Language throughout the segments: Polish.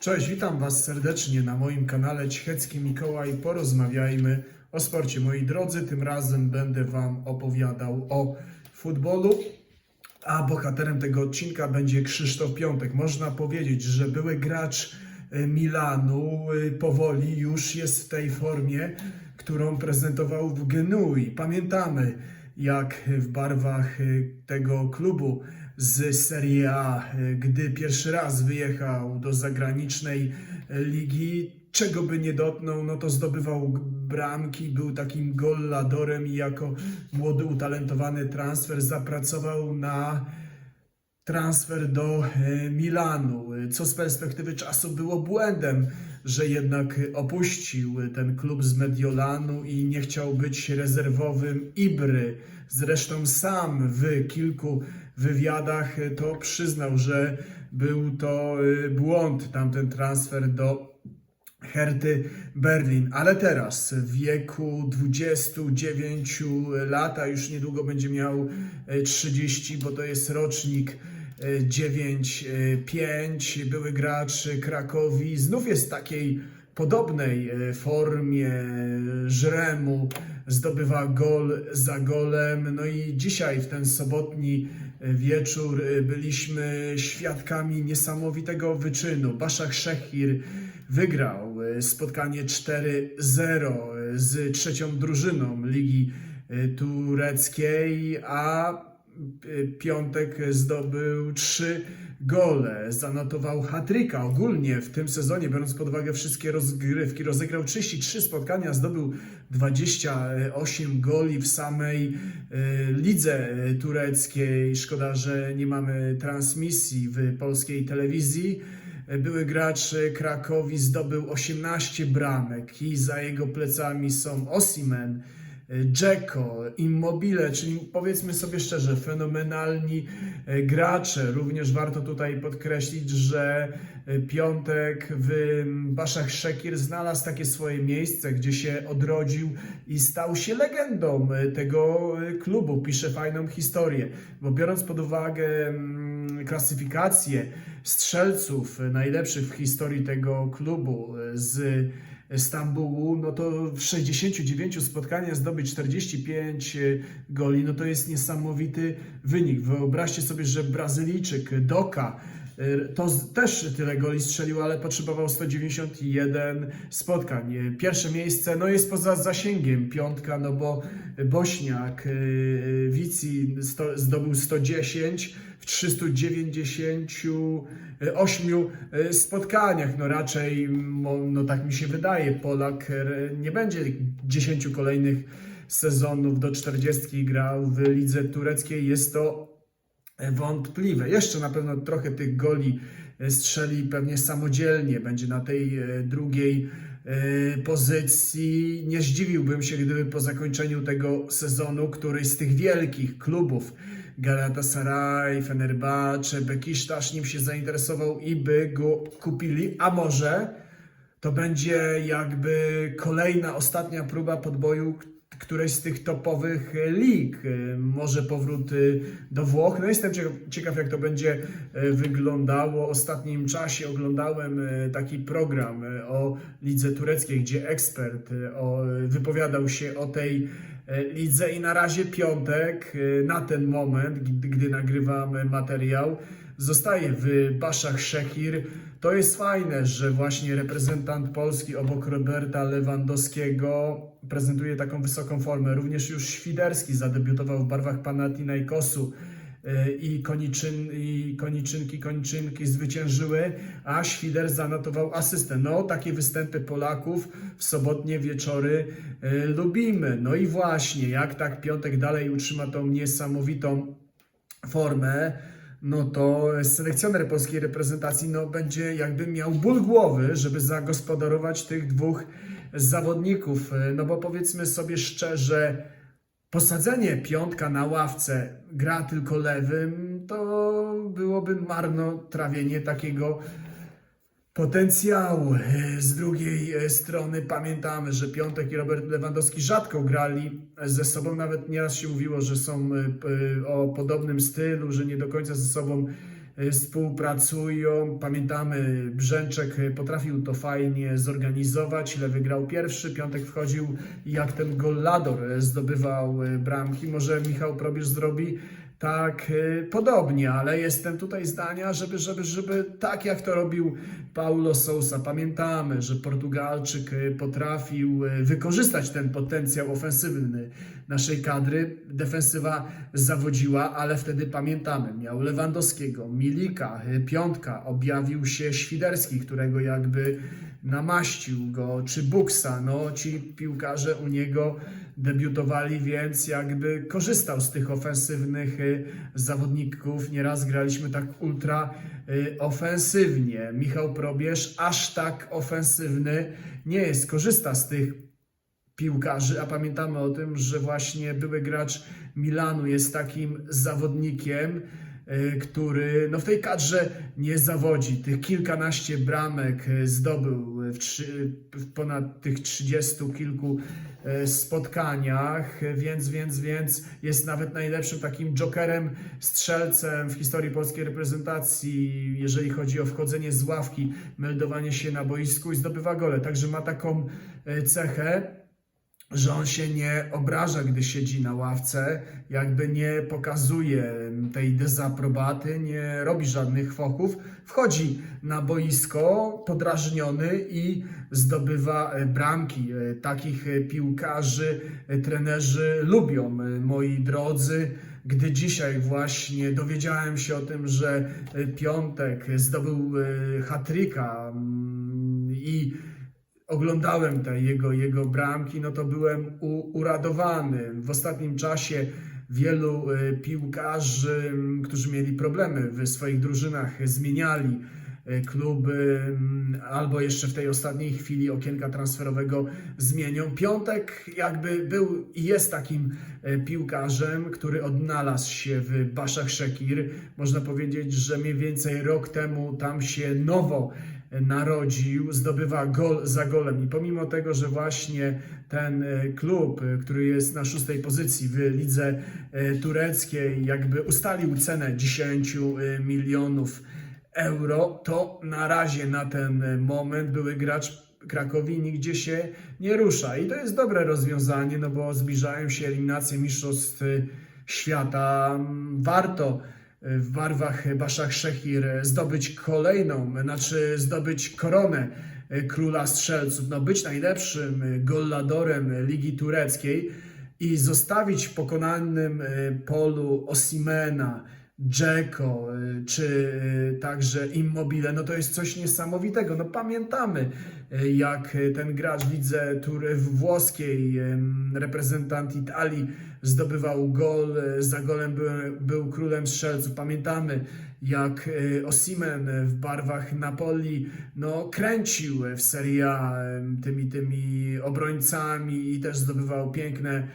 Cześć, witam Was serdecznie na moim kanale Ćchecki Mikołaj. Porozmawiajmy o sporcie. Moi drodzy, tym razem będę Wam opowiadał o futbolu, a bohaterem tego odcinka będzie Krzysztof Piątek. Można powiedzieć, że były gracz e, Milanu e, powoli już jest w tej formie, którą prezentował w Genui. Pamiętamy, jak w barwach e, tego klubu z Serie A, e, gdy pierwszy raz wyjechał do zagranicznej e, ligi, czego by nie dotknął, no to zdobywał bramki, był takim golladorem i jako młody, utalentowany transfer zapracował na transfer do e, Milanu, co z perspektywy czasu było błędem, że jednak opuścił ten klub z Mediolanu i nie chciał być rezerwowym Ibry. Zresztą sam w kilku wywiadach e, to przyznał, że był to e, błąd, tamten transfer do Herty Berlin, ale teraz w wieku 29 lat, a już niedługo będzie miał e, 30, bo to jest rocznik e, 9-5, były gracz Krakowi, znów jest w takiej podobnej formie żremu, zdobywa gol za golem, no i dzisiaj w ten sobotni wieczór e, byliśmy świadkami niesamowitego wyczynu. Baszak Szechir wygrał e, spotkanie 4-0 e, z trzecią drużyną Ligi Tureckiej, a Piątek zdobył trzy gole, zanotował hatryka ogólnie w tym sezonie, biorąc pod uwagę wszystkie rozgrywki, rozegrał 33 spotkania, zdobył 28 goli w samej e, lidze e, tureckiej. Szkoda, że nie mamy transmisji w polskiej telewizji. Były gracz Krakowi zdobył 18 bramek i za jego plecami są Osimen, Dzeko, Immobile, czyli powiedzmy sobie szczerze, fenomenalni e, gracze. Również warto tutaj podkreślić, że e, Piątek w Baszach Szekir znalazł takie swoje miejsce, gdzie się odrodził i stał się legendą e, tego klubu. Pisze fajną historię, bo biorąc pod uwagę klasyfikację strzelców najlepszych w historii tego klubu z Stambułu, no to w 69 spotkaniach zdobyć 45 goli, no to jest niesamowity wynik. Wyobraźcie sobie, że Brazylijczyk Doka to z- też tyle goli strzelił, ale potrzebował 191 spotkań. Y, Pierwsze miejsce no jest poza zasięgiem, piątka, no bo Bośniak y, Wici zdobył 110 w 398 y, spotkaniach. No raczej, no tak mi się wydaje, Polak y, nie będzie 10 kolejnych sezonów do 40 grał w lidze tureckiej. Jest to wątpliwe. Jeszcze na pewno trochę tych goli e, strzeli pewnie samodzielnie. Będzie na tej e, drugiej e, pozycji. Nie zdziwiłbym się, gdyby po zakończeniu tego sezonu któryś z tych wielkich klubów Galatasaray, Fenerbahce, Bekisztasz nim się zainteresował i by go kupili, a może to będzie jakby kolejna, ostatnia próba podboju k- którejś z tych topowych e, lig. E, Może powrót e, do Włoch. No jestem ciekaw, jak to będzie wyglądało. W ostatnim czasie oglądałem taki program o lidze tureckiej, gdzie ekspert wypowiadał się o tej lidze i na razie piątek, na ten moment, gdy, nagrywam materiał, zostaje w Baszach Szechir. To jest fajne, że właśnie reprezentant Polski obok Roberta Lewandowskiego prezentuje taką wysoką formę. Również już Świderski zadebiutował w barwach Panathinaikosu e, i, koniczyn, i koniczynki, koniczynki zwyciężyły, a Świder zanotował asystę. No, takie występy Polaków w sobotnie wieczory e, lubimy. No i właśnie, jak tak Piątek dalej utrzyma tą niesamowitą formę, no to selekcjoner polskiej reprezentacji no, będzie jakby miał ból głowy, żeby zagospodarować tych dwóch zawodników. No bo powiedzmy sobie szczerze, posadzenie piątka na ławce, gra tylko lewym, to byłoby marnotrawienie takiego potencjału. Z drugiej e, strony pamiętamy, że Piątek i Robert Lewandowski rzadko grali ze sobą. Nawet nieraz się mówiło, że są e, o podobnym stylu, że nie do końca ze sobą współpracują. Pamiętamy, Brzęczek potrafił to fajnie zorganizować. Lewy grał pierwszy, Piątek wchodził i jak ten gollador zdobywał bramki. Może Michał Probierz zrobi tak y, podobnie, ale jestem tutaj zdania, żeby, żeby, żeby tak jak to robił Paulo Sousa. Pamiętamy, że Portugalczyk y, potrafił y, wykorzystać ten potencjał ofensywny naszej kadry. Defensywa zawodziła, ale wtedy pamiętamy, miał Lewandowskiego, Milika, y, Piątka, objawił się Świderski, którego jakby namaścił go, czy Buksa, no ci piłkarze u niego debiutowali, więc jakby korzystał z tych ofensywnych y, zawodników. Nieraz graliśmy tak ultra y, ofensywnie. Michał Probierz aż tak ofensywny nie jest, korzysta z tych piłkarzy, a pamiętamy o tym, że właśnie były gracz Milanu jest takim zawodnikiem, y, który no w tej kadrze nie zawodzi. Tych kilkanaście bramek y, zdobył w, trzy, w ponad tych trzydziestu kilku y, spotkaniach, więc, więc, więc jest nawet najlepszym takim jokerem, strzelcem w historii polskiej reprezentacji, jeżeli chodzi o wchodzenie z ławki, meldowanie się na boisku i zdobywa gole. Także ma taką cechę, że on się nie obraża, gdy siedzi na ławce, jakby nie pokazuje tej dezaprobaty, nie robi żadnych fochów, wchodzi na boisko podrażniony i zdobywa e, bramki. E, Takich e, piłkarzy trenerzy lubią, moi drodzy. Gdy dzisiaj właśnie dowiedziałem się o tym, że Piątek zdobył hat-tricka mm, i oglądałem te jego, jego bramki, no to byłem u, uradowany. W ostatnim czasie wielu y, piłkarzy, którzy mieli problemy w swoich drużynach, zmieniali y, kluby, albo jeszcze w tej ostatniej chwili okienka transferowego zmienią. Piątek jakby był i jest takim y, piłkarzem, który odnalazł się w Baszach Szekir. Można powiedzieć, że mniej więcej rok temu tam się nowo narodził, zdobywa gol za golem i pomimo tego, że właśnie ten e, klub, e, który jest na szóstej pozycji w lidze e, tureckiej, jakby ustalił cenę 10 e, milionów euro, to na razie na ten moment były gracz Krakowi nigdzie się nie rusza. I to jest dobre rozwiązanie, no bo zbliżają się eliminacje mistrzostw świata. Mm, Warto w barwach Baszak Szechir zdobyć kolejną, znaczy zdobyć koronę e, króla strzelców, no być najlepszym e, golladorem Ligi Tureckiej i zostawić w pokonanym e, polu Osimena, Dzeko y, czy y, także Immobile, no to jest coś niesamowitego. No pamiętamy, jak ten gracz w lidze tury w włoskiej, reprezentant Italii, zdobywał gol, y, za golem był, był królem strzelców. Pamiętamy, jak y, Osimen w barwach Napoli no, kręcił w Serie A ym, tymi, tymi obrońcami i też zdobywał piękne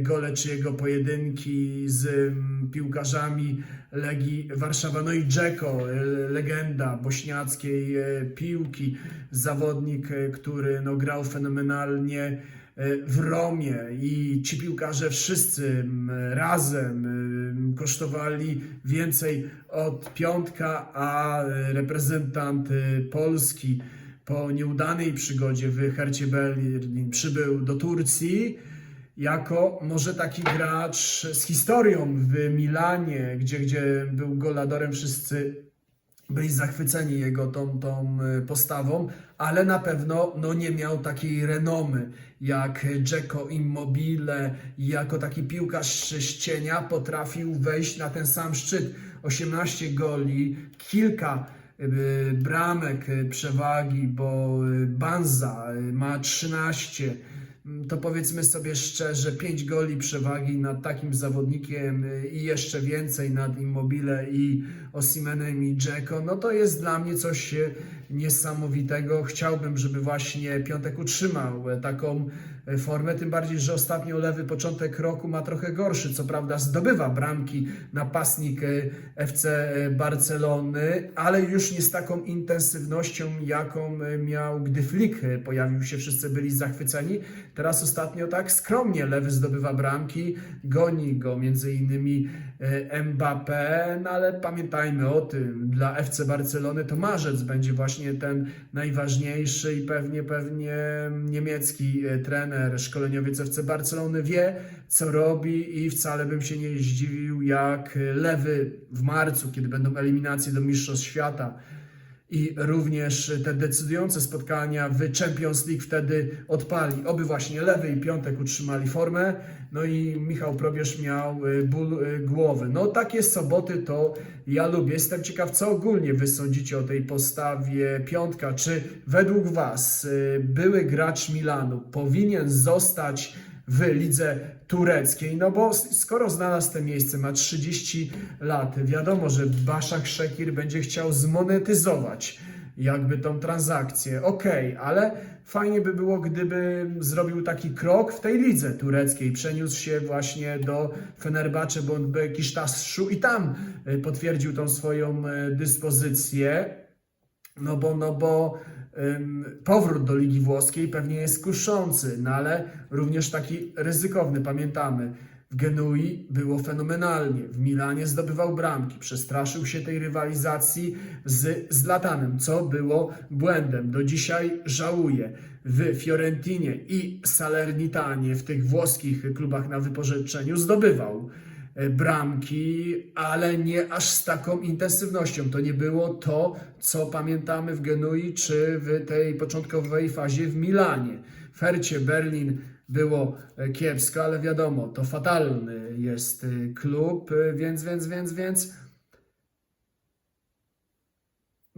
gole czy jego pojedynki z piłkarzami Legii Warszawa. No i Dzeko, e, legenda bośniackiej e, piłki, zawodnik, e, który no, grał fenomenalnie e, w Romie i ci piłkarze wszyscy razem mm, kosztowali więcej od piątka, a e, reprezentant e, Polski po nieudanej przygodzie w Hercie Berlin przybył do Turcji jako może taki gracz z historią w Milanie, gdzie, gdzie był goladorem, wszyscy byli zachwyceni jego tą, tą e, postawą, ale na pewno no, nie miał takiej renomy jak Dzeko Immobile jako taki piłkarz z cienia potrafił wejść na ten sam szczyt. 18 goli, kilka e, bramek e, przewagi, bo e, Banza ma 13 to powiedzmy sobie szczerze, 5 goli przewagi nad takim zawodnikiem y, i jeszcze więcej nad Immobile i Osimenem i Dzeko, no to jest dla mnie coś y, niesamowitego. Chciałbym, żeby właśnie Piątek utrzymał e, taką e, formę, tym bardziej, że ostatnio lewy początek roku ma trochę gorszy. Co prawda zdobywa bramki napastnik e, FC Barcelony, ale już nie z taką intensywnością, jaką e, miał, gdy Flick e, pojawił się, wszyscy byli zachwyceni. Teraz ostatnio tak skromnie lewy zdobywa bramki, goni go między innymi e, Mbappé, no ale pamiętajmy o tym, dla FC Barcelony to marzec będzie właśnie ten najważniejszy i pewnie, pewnie niemiecki e, trener, szkoleniowiec FC Barcelony wie, co robi i wcale bym się nie zdziwił, jak lewy w marcu, kiedy będą eliminacje do Mistrzostw Świata, i również te decydujące spotkania w Champions League wtedy odpali. Oby właśnie lewy i piątek utrzymali formę, no i Michał Probierz miał y, ból y, głowy. No takie soboty to ja lubię. Jestem ciekaw, co ogólnie wy sądzicie o tej postawie piątka. Czy według was y, były gracz Milanu powinien zostać w lidze tureckiej, no bo skoro znalazł te miejsce, ma 30 lat, wiadomo, że Baszak Szekir będzie chciał zmonetyzować jakby tą transakcję. Okej, ale fajnie by było, gdyby zrobił taki krok w tej lidze tureckiej, przeniósł się właśnie do Fenerbahce bądź Beşiktaşu i tam y, potwierdził tą swoją y, dyspozycję. No bo, no bo powrót do Ligi Włoskiej pewnie jest kuszący, no ale również taki ryzykowny. Pamiętamy, w Genui było fenomenalnie, w Milanie zdobywał bramki, przestraszył się tej rywalizacji z Zlatanem, co było błędem. Do dzisiaj żałuje. W Fiorentinie i Salernitanie, w tych włoskich klubach na wypożyczeniu, zdobywał bramki, ale nie aż z taką intensywnością. To nie było to, co pamiętamy w Genui czy w tej początkowej fazie w Milanie. W Hercie Berlin było e, kiepsko, ale wiadomo, to fatalny jest e, klub, e, więc, więc, więc, więc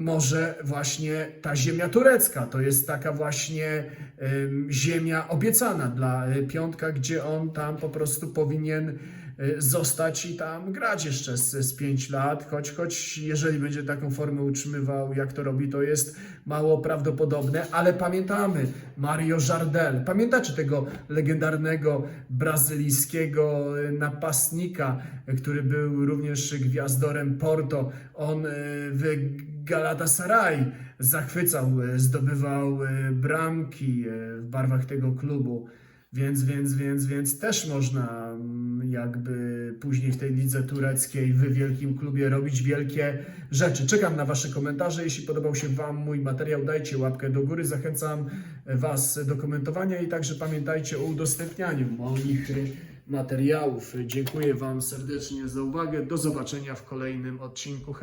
może właśnie ta ziemia turecka to jest taka właśnie em, ziemia obiecana dla e, Piątka, gdzie on tam po prostu powinien e, zostać i tam grać jeszcze z, z 5 lat, choć, choć jeżeli będzie taką formę utrzymywał, jak to robi, to jest mało prawdopodobne, ale pamiętamy Mario Jardel, pamiętacie tego legendarnego brazylijskiego napastnika, który był również gwiazdorem Porto, on e, w Galatasaray zachwycał, e, zdobywał bramki w barwach tego klubu. Więc, więc, więc, więc też można mm, jakby później w tej lidze tureckiej, w wielkim klubie robić wielkie rzeczy. Czekam na Wasze komentarze. Jeśli podobał się Wam mój materiał, dajcie łapkę do góry. Zachęcam Was do komentowania i także pamiętajcie o udostępnianiu moich materiałów. Dziękuję Wam serdecznie za uwagę. Do zobaczenia w kolejnym odcinku.